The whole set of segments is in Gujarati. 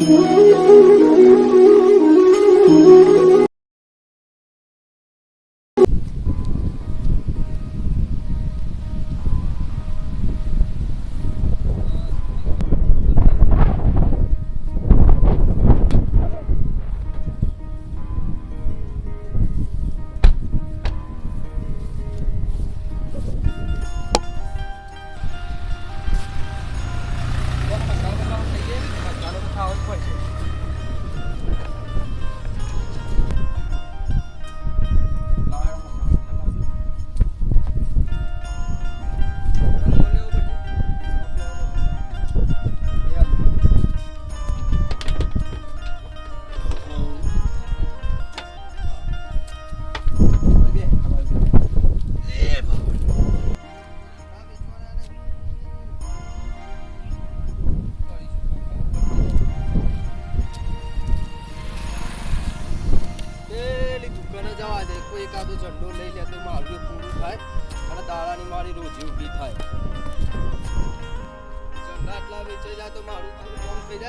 પેલી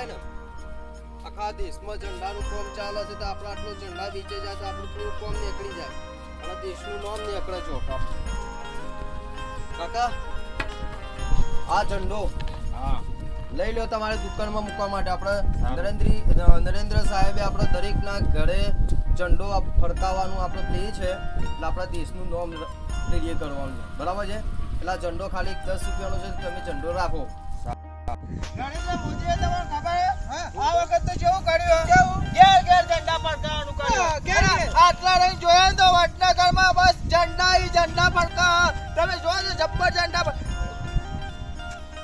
ને? આખા દેશમાં ઝંડાનું કોમ ચાલે છે તો આપણે આટલો ઝંડા વેચાઈ જાય તો આપણું પૂરું કોમ નીકળી જાય. અને દેશનું નામ નીકળે ચોખા કાકા આ ઝંડો લઈ લો તમારે દુકાનમાં મૂકવા માટે. આપણે. નરેન્દ્ર નરેન્દ્ર સાહેબે આપણે દરેકના ઘરે ઝંડો આપ- ફરકાવવાનું આપણે પ્લે છે. એટલે આપણા દેશનું નામ રેડિયો કરવાનું. છે. બરાબર છે? એટલે આ ઝંડો ખાલી દસ રૂપિયાનો છે તમે ઝંડો રાખો. નરેન્દ્ર મોદીએ હે? આ વખત તો જેવું કર્યું ઘેર ઘેર ઝંડા ફરકાવાનું કર્યું. આટલા રંગ જોયા તો વડનગરમાં બસ ઝંડા ઈ ઝંડા ફરકા તમે જો ને જબ્બર ઝંડા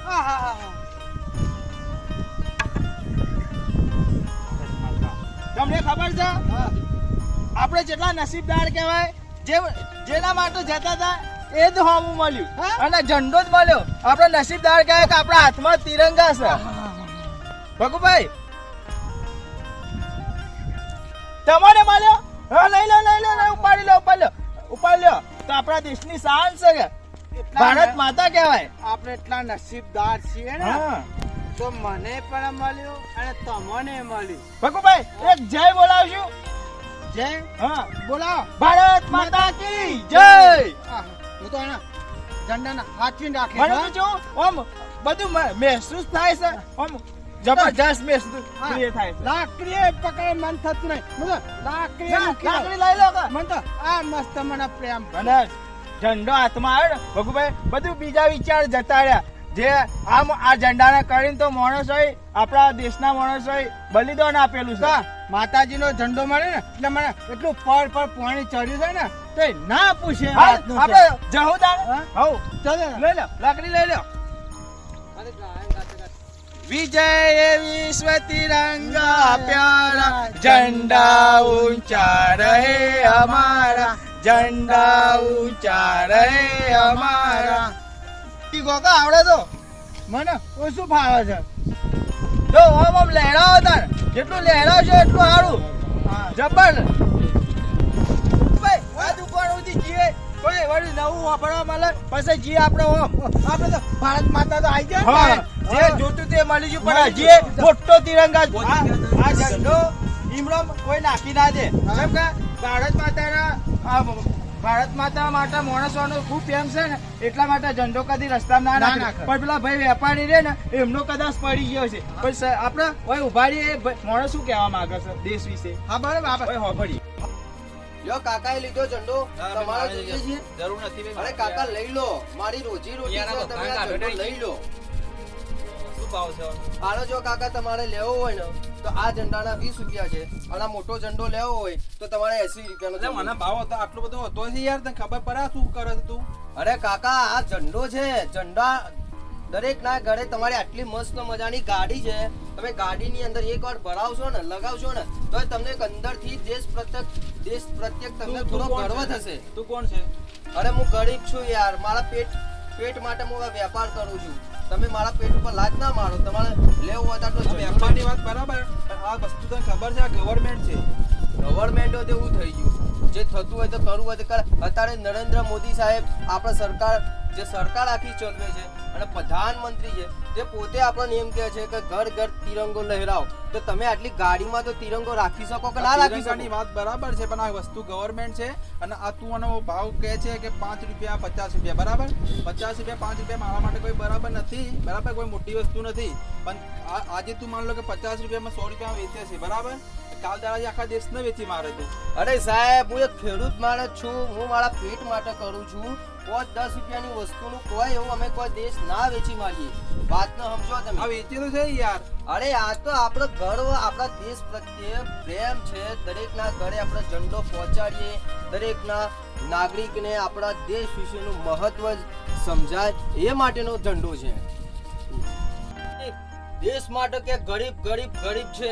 હા, હા, હા. તમને ખબર છે? આપણે જેટલા નસીબદાર કહેવાય જે જેના માટે જતા હતા એ જ હોમું મળ્યું. અને ઝંડો જ મળ્યો. આપણે નસીબદાર કહેવાય કે આપણા હાથમાં તિરંગા છે. ભગુભાઈ તમારે મળ્યો હા લઈ લો લઈ લો ઉપાડી લો ઉપાડી લો ઉપાડી લો. તો આપણા દેશની શાન છે કે? ભારત માતા કહેવાય. આપણે એટલા નસીબદાર છીએ ને. તો મને પણ મળ્યું અને તમને મળ્યું. ભગુભાઈ એક જય બોલાવશું જય? હા. બોલાવો. ભારત માતા કી જય. હું તો એના ઝંડાના હાથવીને રાખે મને તો બધું મહેસૂસ થાય છે આમ જબરજસ્ત મેસ ક્રિએટ થાય છે. લાકડી પકડે મન થતું નહીં. મતલબ લાકડી ના. લાકડી લઈ લો મન તો આ મસ્ત મને પ્રેમ ભલે ઝંડો હાથમાં આવ્યો ને ભગુભાઈ બધું બીજા વિચાર જતા રહ્યા. જે આમ આ ઝંડાને કરીને તો માણસોએ આપણા દેશના હોય બલિદાન આપેલું છે. માતાજીનો ઝંડો મળે ને એટલે મને એટલું પર પર પાણી ચડ્યું છે ને તો ના પૂછે આપણે જહુદાર હા? હઉ ચાલો. લઈ લો લાકડી લઈ લો. વિજય વિશ્વ તિરંગા પ્યારા. ઝંડા ઊંચા રહે અમારા. ઝંડા ઊંચા રહે અમારા. ગોગા આવડે તો? મને ઓછું ફાવે છે. જો ઓમ ઓમ લહેરાવો તાર. જેટલું લહેરાવશો એટલું સારું. જબર. ભાઈ આ દુકાન સુધી જીએ. કોઈ વળી નવું વાપરવા મળે? પછી જે આપણે આપણે તો ભારત માતા તો આવી જાય જે જોતું તે મળી ગયું. પણ હજી મોટો તિરંગા આ ઝંડો ઈમડો કોઈ નાખી ના દે. કેમ કે ભારત માતાના ભારત માતા માટે માણસોનો ખૂબ પ્રેમ છે ને એટલા માટે ઝંડો કદી રસ્તા ના ના નાખે. પણ પેલા ભાઈ વેપારી રે ને એમનો કદાચ પડી ગયો છે પણ આપણે ઓય ઊભા રહીએ એ માણસ શું કહેવા માંગે છે? દેશ વિશે? હા બરાબર. આપણે લ્યો કાકાએ લીધો ઝંડો. તમારો જોઈએ. છે જરૂર નથી અરે કાકા લઈ લો. મારી રોજી રોટી છે તમે આ ઝંડો લઈ લો. શું ભાવ છે? આનો જો કાકા તમારે લેવો હોય ને તો આ ઝંડાના 20 રૂપિયા છે. અને મોટો ઝંડો લેવો હોય તો તમારે 80 રૂપિયાનો મને ભાવ હતો આટલો બધો હતો છે યાર. તને ખબર પડે શું કરે તું? અરે કાકા આ ઝંડો છે. ઝંડા દરેક ના ઘરે તમારી આટલી મસ્ત મજાની ગાડી છે. તમે ગાડીની અંદર એક વાર ભરાવશો ને લગાવશો ને તો તમને અંદર અંદરથી દેશ પ્રત્યક દેશ પ્રત્યેક તમને થોડો ગર્વ થશે. તું કોણ છે? અરે હું ગરીબ છું યાર. મારા પેટ પેટ માટે હું આ વેપાર કરું છું. તમે મારા પેટ ઉપર લાજ ના મારો. તમારે લેવું હોય તો વેપારની વાત બરાબર? પણ આ વસ્તુ તને ખબર છે? આ ગવર્મેન્ટ છે. ગવર્મેન્ટો તેવું થઈ ગયું. જે થતું હોય તો કરવું હોય તો કરે. અત્યારે નરેન્દ્ર મોદી સાહેબ આપણા સરકાર જે સરકાર આખી ચલવે છે અને પ્રધાનમંત્રી છે તે પોતે આપણને એમ કહે છે કે ઘર ઘર તિરંગો લહેરાવો. તો તમે આટલી ગાડીમાં તો તિરંગો રાખી શકો કે ના રાખી શકો? વાત બરાબર છે પણ આ વસ્તુ ગવર્મેન્ટ છે અને આ તું આનો ભાવ કહે છે કે પાંચ રૂપિયા પચાસ રૂપિયા બરાબર? પચાસ રૂપિયા પાંચ રૂપિયા મારા માટે કોઈ બરાબર નથી બરાબર? કોઈ મોટી વસ્તુ નથી. પણ આ- આજે તું માન લો કે પચાસ રૂપિયામાં સો રૂપિયામાં વેચે છે બરાબર? કાલ દાડા આખા દેશને વેચી મારે છે. અરે સાહેબ હું એક ખેડૂત માણસ છું હું મારા પેટ માટે કરું છું. પાંચ દસ રૂપિયાની વસ્તુનું કોઈ એવું અમે કોઈ દેશ ના વેચી મારીએ વાતને સમજો તમે. આ વેચેલું છે યાર? અરે આ તો આપણો ગર્વ આપણા દેશ પ્રત્યે પ્રેમ છે. દરેકના ઘરે આપણો ઝંડો પહોંચાડીએ. દરેકના નાગરિકને આપણા દેશ વિશેનું મહત્વ સમજાય. એ માટેનો ઝંડો છે. દેશ માટે કે ગરીબ ગરીબ ગરીબ છે.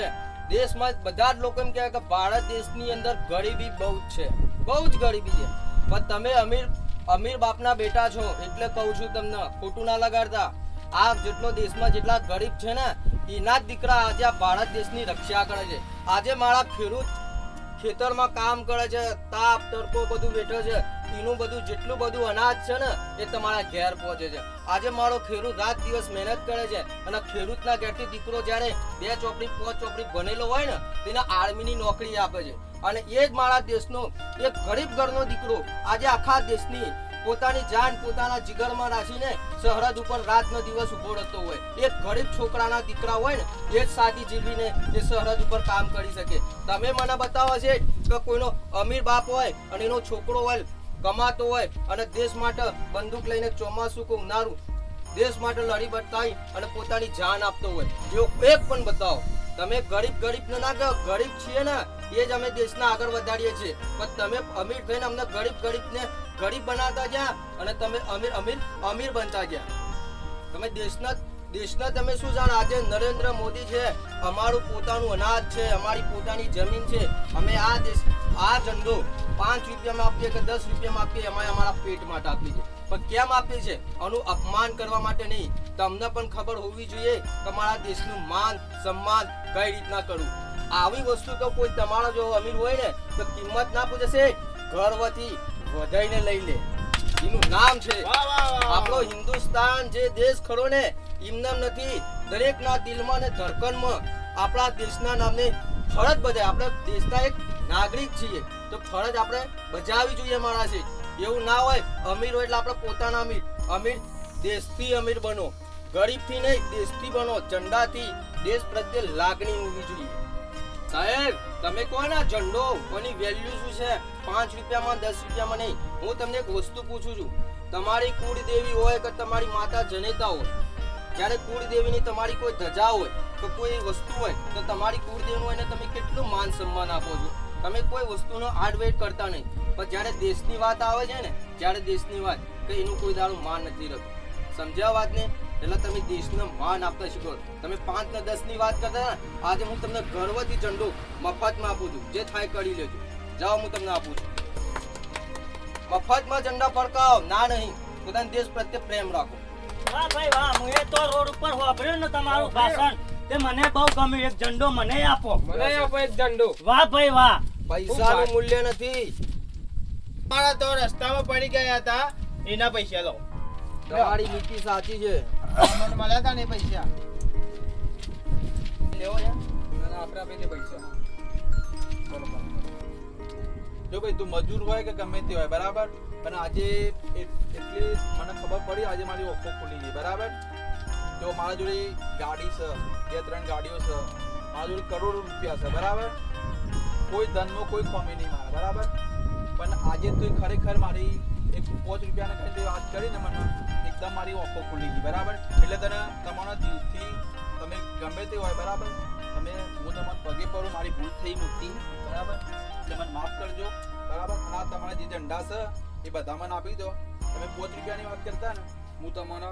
દેશમાં બધા જ લોકો એમ કહેવાય કે ભારત દેશની અંદર ગરીબી બહુ જ છે. બહુ જ ગરીબી છે. પણ તમે અમીર અમીર બાપના બેટા છો એટલે કહું છું તમને, ખોટું ના લગાડતા. આ જેટલો દેશમાં જેટલા ગરીબ છે ને, એના જ દીકરા આજે આ ભારત દેશની રક્ષા કરે છે. આજે મારા ખેડૂત ખેતરમાં કામ કરે છે, તાપ, તડકો બધું બેઠો છે. એનું બધું જેટલું બધું અનાજ છે ને, એ તમારા ઘેર પહોંચે છે. આજે મારો ખેડૂત રાત દિવસ મહેનત કરે છે અને ખેડૂતના ઘેરથી દીકરો જ્યારે બે ચોપડી, પાંચ ચોપડી ભણેલો હોય ને, તેને આર્મીની નોકરી આપે છે. અને એ જ મારા દેશનો એક ગરીબ ઘરનો દીકરો આજે આખા દેશની પોતાની જાન પોતાના જીગરમાં રાખીને સરહદ ઉપર રાતનો દિવસ ઊભો રહેતો હોય. એક ગરીબ છોકરાના દીકરા હોય ને, એ જ સાદી જીવીને એ સરહદ ઉપર કામ કરી શકે. તમે મને બતાવો છે કે કોઈનો અમીર બાપ હોય અને એનો છોકરો હોય, કમાતો હોય અને દેશ માટે બંદૂક લઈને ચોમાસું કે ઉનાળું દેશ માટે લડી બતાવી અને પોતાની જાન આપતો હોય. જેવો એક પણ બતાવો. તમે ગરીબ ગરીબ ના ગરીબ છીએ ને એ જ અમે દેશને આગળ વધારીએ છીએ. પણ તમે અમીર થઈને અમને ગરીબ ગરીબને ગરીબ બનાવતા ગયા અને તમે અમીર અમીર અમીર બનતા ગયા. તમે દેશના દેશના તમે શું જાણ? આજે નરેન્દ્ર મોદી છે, અમારું પોતાનું અનાજ છે, અમારી પોતાની જમીન છે. અમે આ દેશ, આ ઝંડો પાંચ રૂપિયામાં આપીએ કે દસ રૂપિયામાં આપીએ અમે અમારા પેટ માટે આપીએ છે પણ કેમ આપીએ છે? આનું અપમાન કરવા માટે નહીં. તમને પણ ખબર હોવી જોઈએ કે મારા દેશનું માન, સન્માન કઈ રીતના કરવું? આવી વસ્તુ તો કોઈ તમારો જો અમીર હોય ને તો કિંમત ના પૂછે છે. ગર્વથી વધાઈને લઈ લે. એનું નામ છે આપણો હિન્દુસ્તાન જે દેશ ખરો ને એમનામ નથી. દરેકના દિલમાં ને ધડકનમાં આપણા દેશના નામને ફરજ બજાય આપણે દેશના એક નાગરિક છીએ. તો ફરજ આપણે બજાવી જોઈએ મારા છે એવું ના હોય અમીર હોય એટલે આપણે પોતાના અમીર. અમીર દેશથી અમીર બનો. ગરીબથી નહીં દેશથી બનો. ઝંડાથી દેશ પ્રત્યે લાગણી હોવી જોઈએ. સાહેબ, તમે કહો ને ઝંડો? કોની વેલ્યુ શું છે? પાંચ રૂપિયામાં, દસ રૂપિયામાં નહીં. હું તમને એક વસ્તુ પૂછું છું. તમારી કુળદેવી હોય કે તમારી માતા જનેતા હોય, જ્યારે કુળદેવીની તમારી કોઈ ધજા હોય, તો કોઈ વસ્તુ હોય, તો તમારી કુળદેવીનું હોય ને તમે કેટલું માન સન્માન આપો છો? તમે કોઈ વસ્તુનો આડવેટ કરતા નહીં. પણ જ્યારે દેશની વાત આવે છે ને જ્યારે દેશની વાત કે એનું કોઈ દાડું માન નથી રહેતું સમજ્યા વાતને? એટલે તમે દેશને માન આપતા શીખો. તમે પાંચ ને દસની વાત કરતા આજે હું તમને ગર્વથી ઝંડો મફતમાં આપું છું. જે થાય કરી લેજો. જાઓ હું તમને આપું છું. મફતમાં ઝંડા ફરકાવો. ના નહીં. પોતાના દેશ પ્રત્યે પ્રેમ રાખો. વાહ ભાઈ વાહ હું એ તો રોડ ઉપર વાપર્યો ને તમારું ભાષણ તે મને બહુ ગમ્યું. એક ઝંડો મને આપો. મને આપો એક ઝંડો. વાહ ભાઈ વાહ. પૈસાનું મૂલ્ય નથી. મારા તો રસ્તામાં પડી ગયા હતા. એના પૈસા લો. તમારી નીતિ સાચી છે. મને મળ્યા હતા ને પૈસા. લેવો છે? આપણે આપી દે પૈસા જો ભાઈ તું મજૂર હોય કે ગમે તે હોય બરાબર? પણ આજે એટલી મને ખબર પડી આજે મારી ઓફો ખુલી ગઈ બરાબર? જો મારા જોડે ગાડી છે બે ત્રણ ગાડીઓ છે. મારા જોડે કરોડો રૂપિયા છે બરાબર? કોઈ ધનનો કોઈ કમી નહીં મારે બરાબર? પણ આજે તું ખરેખર મારી એક પાંચ રૂપિયાને કઈ વાત કરીને મને એકદમ મારી ઓફો ખુલી ગઈ બરાબર? એટલે તને તમારા દિલથી તમે ગમે તે હોય બરાબર? તમે હું તમારા પગે પડું મારી ભૂલ થઈ મોટી બરાબર? એટલે મને માફ કરજો બરાબર? આ તમારા જે ઝંડા છે એ બધા મને આપી દો. તમે પાંચ રૂપિયાની વાત કરતા ને હું તમને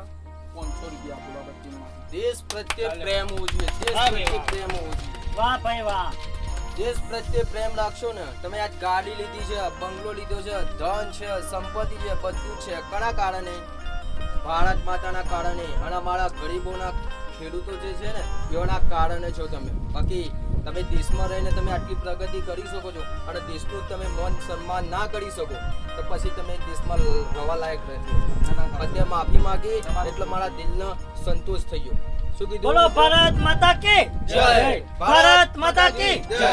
પાંચસો રૂપિયા આપું બાબત દેશ પ્રત્યે પ્રેમ હોવો જોઈએ દેશ પ્રત્યે પ્રેમ હોવો જોઈએ વાહ ભાઈ વાહ. દેશ પ્રત્યે પ્રેમ રાખશો ને તમે આજ ગાડી લીધી છે બંગલો લીધો છે ધન છે સંપત્તિ છે બધું છે. કણા કારણે? ભારત માતાના કારણે અને અમારા ગરીબોના ખેડૂતો જે છે ને એઓના કારણે છો તમે. બાકી તમે દેશમાં રહીને તમે આટલી પ્રગતિ કરી શકો છો અને દેશનું તમે મન સન્માન ના કરી શકો તો પછી તમે દેશમાં રહેવા લાયક રહેશો. અત્યારે માફી માંગી એટલે મારા દિલનો સંતોષ થઈ ગયો. શું કીધું? બોલો ભારત માતા કી જય. ભારત માતા કી જય.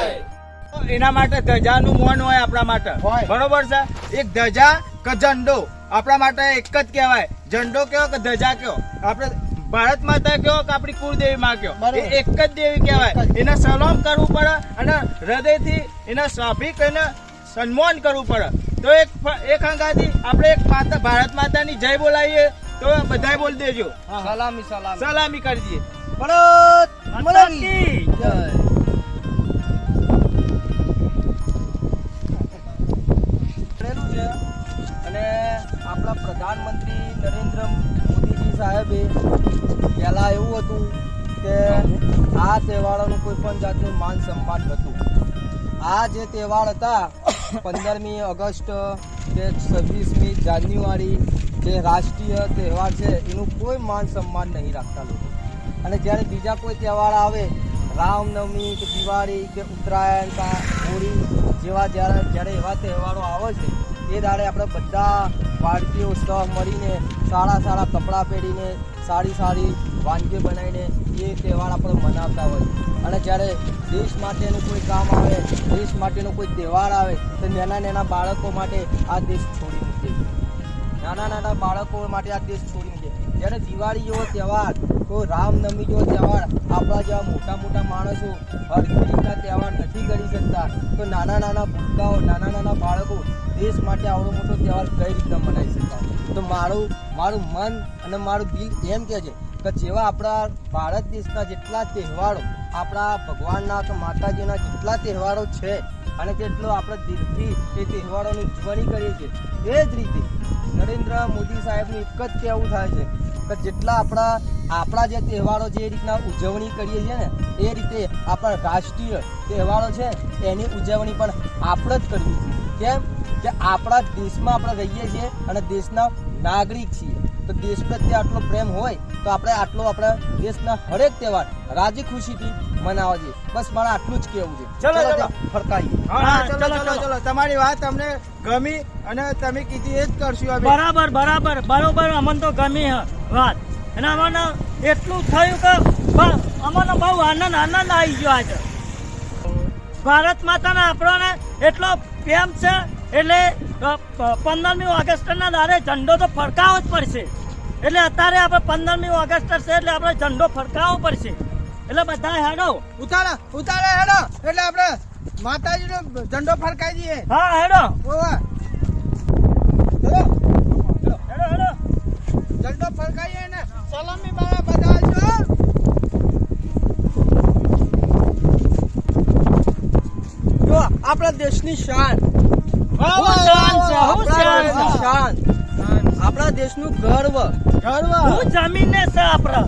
એના માટે ધજાનું મોન હોય આપણા માટે. બરોબર છે? એક ધજા કે ઝંડો? આપણા માટે એક જ કહેવાય. ઝંડો કયો કે ધજા કયો? આપણે ભારત માતા કયો કે આપણી કુળદેવી માં કયો? એ એક જ દેવી કહેવાય. એને સલામ કરવું પડે અને હૃદયથી એને સ્વાભિક એને સન્માન કરવું પડે. તો એક એક અંગાથી આપણે એક માતા ભારત માતાની જય બોલાવીએ તો બધાય બોલ દેજો. સલામી સલામી. સલામી કરી દઈએ. ભારત માતા જય. પ્રધાનમંત્રી નરેન્દ્ર મોદીજી સાહેબે પહેલા એવું હતું કે આ તહેવારોનું કોઈ પણ જાતનું માન સન્માન નહોતું. આ જે તહેવાર હતા, પંદરમી ઓગસ્ટ કે છવ્વીસમી જાન્યુઆરી જે રાષ્ટ્રીય તહેવાર છે, એનું કોઈ માન સન્માન નહીં રાખતા લોકો. અને જ્યારે બીજા કોઈ તહેવાર આવે, રામનવમી કે દિવાળી કે ઉત્તરાયણ કા હોળી જેવા જ્યારે જ્યારે એવા તહેવારો આવે છે, એ દાડે આપણે બધા ભારતીયો સહ મળીને સારા સારા કપડાં પહેરીને, સારી સારી વાનગીઓ બનાવીને એ તહેવાર આપણે મનાવતા હોય. અને જ્યારે દેશ માટેનું કોઈ કામ આવે, દેશ માટેનો કોઈ તહેવાર આવે, તો નાના નાના બાળકો માટે આ દેશ છોડી મૂકે. નાના નાના બાળકો માટે આ દેશ છોડી મૂકે. જ્યારે દિવાળી જેવો તહેવાર કોઈ રામનવમી જેવો તહેવાર આપણા જેવા મોટા મોટા માણસો હરખરીના તહેવાર નથી કરી શકતા. તો નાના નાના ભૂલકાઓ નાના નાના બાળકો દેશ માટે આવડો મોટો તહેવાર કઈ રીતના મનાવી શકાય તો મારું મારું મન અને મારું દિલ એમ કહે છે કે જેવા આપણા ભારત દેશના જેટલા તહેવારો, આપણા ભગવાનના કે માતાજીના જેટલા તહેવારો છે અને જેટલો આપણે દિલથી એ તહેવારોની ઉજવણી કરીએ છીએ, એ જ રીતે નરેન્દ્ર મોદી સાહેબનું એક જ કહેવું થાય છે કે જેટલા આપણા આપણા જે તહેવારો જે રીતના ઉજવણી કરીએ છીએ ને, એ રીતે આપણા રાષ્ટ્રીય તહેવારો છે એની ઉજવણી પણ આપણે જ કરવી જોઈએ કેમ કે આપણા દેશમાં આપણે રહીએ છીએ અને દેશના નાગરિક છીએ. તો દેશ પ્રત્યે આટલો પ્રેમ હોય તો આપણે આટલો આપણા દેશના હરેક તહેવાર રાજી ખુશીથી મનાવવા જોઈએ. બસ મારે આટલું જ કહેવું છે. ચલો, ચલો. ફરકાઈએ. ચલો ચલો, ચલો તમારી વાત અમને ગમી અને તમે કીધી એ જ કરશું અમે. બરાબર બરાબર. બરોબર અમને તો ગમી વાત. અને અમને એટલું થયું કે અમને બહુ આનંદ આનંદ આવી ગયો આજે. ભારત માતાના આપણને એટલો પ્રેમ છે? એટલે પંદરમી ઓગસ્ટના દાડે ઝંડો તો ફરકાવવો જ પડશે. એટલે અત્યારે આપણે પંદરમી ઓગસ્ટ છે એટલે આપણે ઝંડો ફરકાવવો પડશે. એટલે બધા હેડો. ઉતારા ઉતારા હેડો. એટલે આપણે માતાજીનો ઝંડો ફરકાઈ દઈએ. હા હેડો. ઓવા. હેડો હેડો. ઝંડો ફરકાવીએ ને. સલામી મારા બધા આવજો જો આપણા દેશની શાન. આપણા દેશની ગર્વ. ગર્વ. હું જમીને છે આપણે?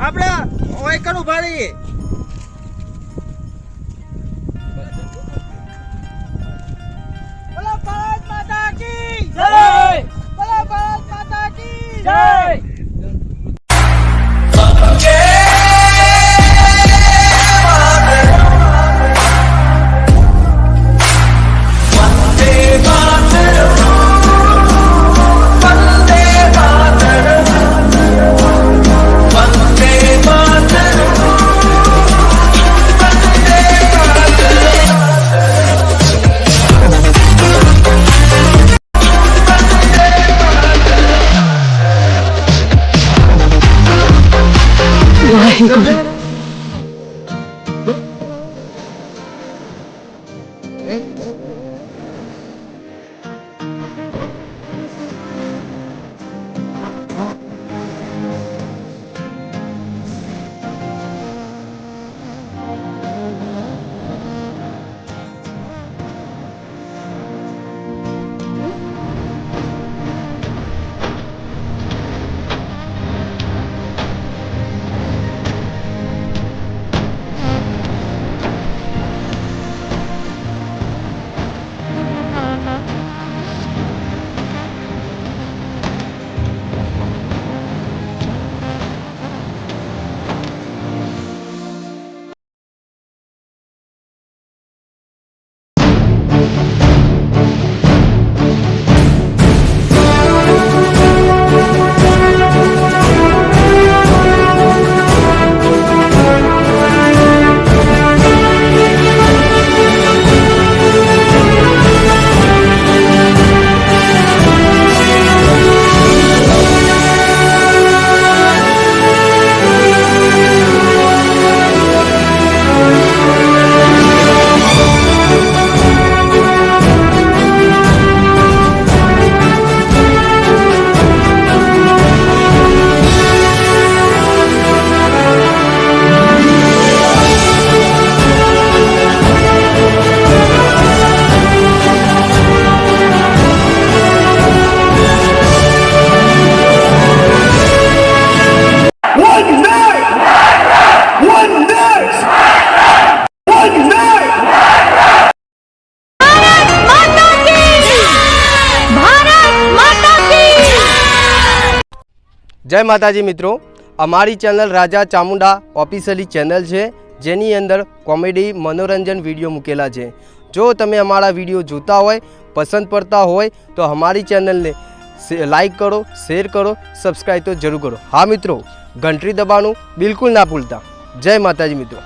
આપણે ઓયકર ઊભા રહીએ જય માતાજી મિત્રો. અમારી channel Raja Chamunda officially channel છે, જેની અંદર કોમેડી, મનોરંજન વીડિયો મૂકેલા છે. જો તમે અમારા વીડિયો જોતા હોય, પસંદ પડતા હોય, તો અમારી ચેનલને લાઈક કરો, શેર કરો, સબસ્ક્રાઈબ તો જરૂર કરો. હા મિત્રો, ઘંટડી દબાવવાનું બિલકુલ ના ભૂલતા. જય માતાજી મિત્રો.